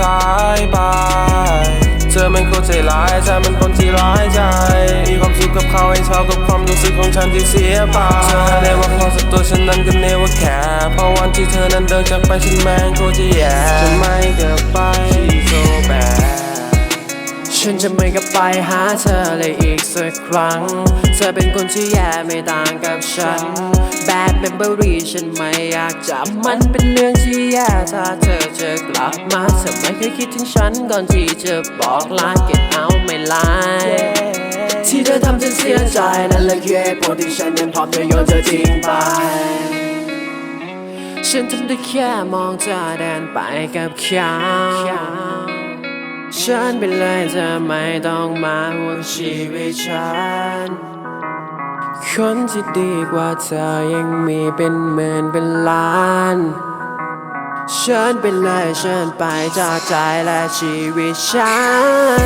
สายไปเธอมันคนใจร้ายฉันเป็นคนที่ร้ายใจ มีความสุขกับเขาให้เท่ากับความรู้สึกของฉันที่เสียไปเธอได้ว่าพอสักตัวฉันนั้นก็เนว่าแค่เพราะวันที่เธอนั้นเดินจากไปฉันแม่งโคตรจะแย่จะไม่กลับไป ฉันจะไม่กลับไปหาเธอเลยอีกสักครั้ง เธอเป็นคนที่แย่ไม่ต่างกับฉัน Bad memory ฉันไม่อยากจำมันเป็นเรื่องที่แย่ถ้าเธอจะกลับมาเธอไม่เคยคิดถึงฉันก่อนที่จะบอกลา Get out ไม่ไลที่เธอทำฉันเสียใจนั่นแหละคือเหตุผลที่ฉันยังพร้อมจะโยนเธอทิ้งไปฉันทำได้แค่มองเธอเดินไปกับเขา ฉันไปเลยเธอไม่ต้องมาห่วงชีวิตฉัน คนที่ดีกว่าเธอยังมีเป็นหมื่นเป็นล้านฉันไปเลยฉันไปจากใจและชีวิตฉั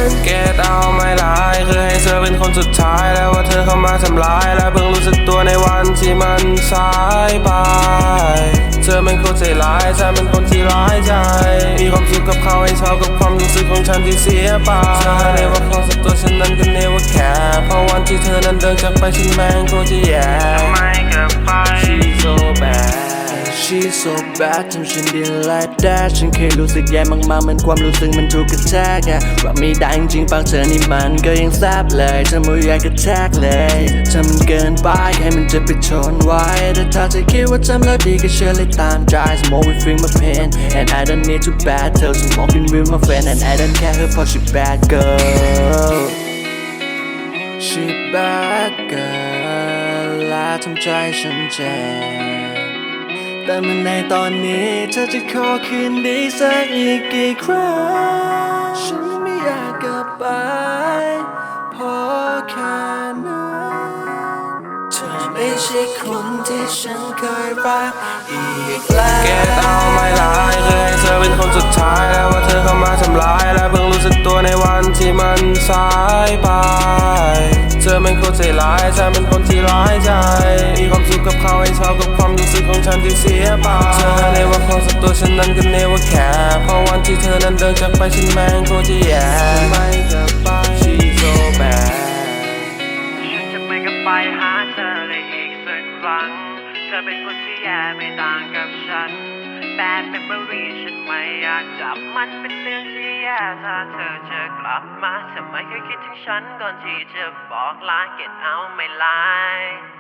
น Get out my life คือให้เธอเป็นคนสุดท้ายแล้วว่าเธอเข้ามาทำร้าย และเพิ่งรู้สึกตัวในวันที่มันสายไป เธอมันคตรใจร้ายฉันเป็นคนที่ร้ายใจ ความรู้สึกของฉันที่เสียไปเธอได้ว่าพอสักตัวฉันนั้นก็เนว่าแค่เพราะวันที่เธอนั้นเดินจากไปฉันแม่งโคตรจะแย่ไม่กลับไป She's so bad She's so bad ทำฉันดีและแดฉันเคยรู้สึกแย่มากๆเหมือนความรู้สึกมันถูกกระแทกอะว่าไม่ได้จริงๆปากเธอนี่มันก็ยังแซบเลยเธอไม่อยากกระแทกเลยเธอมันเกินไปให้มันจะไปทนไว้แต่ถ้าเธอคิดว่าทำแล้วดีก็เชื่อเลยตามใจ Smoke with feel my pain and I don't need to bad เธอ smoking with my friend and I don't care her เพราะ she bad girl She bad girl และทำใจฉันเจ็บ แต่เมื่อในตอนนี้เธอจะขอคืนดีสักอีกกี่ครั้ง ฉันไม่อยากกลับไปเพราะแค่นั้นเธอไม่ใช่คนที่ฉันเคยรักอีกแล้ว Get out my life คือให้เธอเป็นคนสุดท้ายแล้วว่าเธอเข้ามาทำร้าย และเพิ่งรู้สึกตัวในวันที่มันสายไป เธอเป็นคนใจร้ายฉันเป็นคนที่ร้ายใจ มีความสุขกับเขาให้เท่ากับความรู้สึกของฉันที่เสียไปเธอในว่าพอสักตัวฉันนั้นก็เนว่าแค่เพราะวันที่เธอนั้นเดินจากไปฉันแม่งโคตรจะแย่ไม่กลับไป She's so bad ฉันจะไม่กับไปหาเธอเลยอีกสักครั้ง เธอเป็นคนที่แย่ไม่ต่างกับฉัน Bad memory ฉันไม่อยากจับมันเป็นเรื่องที่แย่ถ้าเธอจะกลับมาทำไมเคยคิดถึงฉันก่อนที่จะบอกลา Get out my life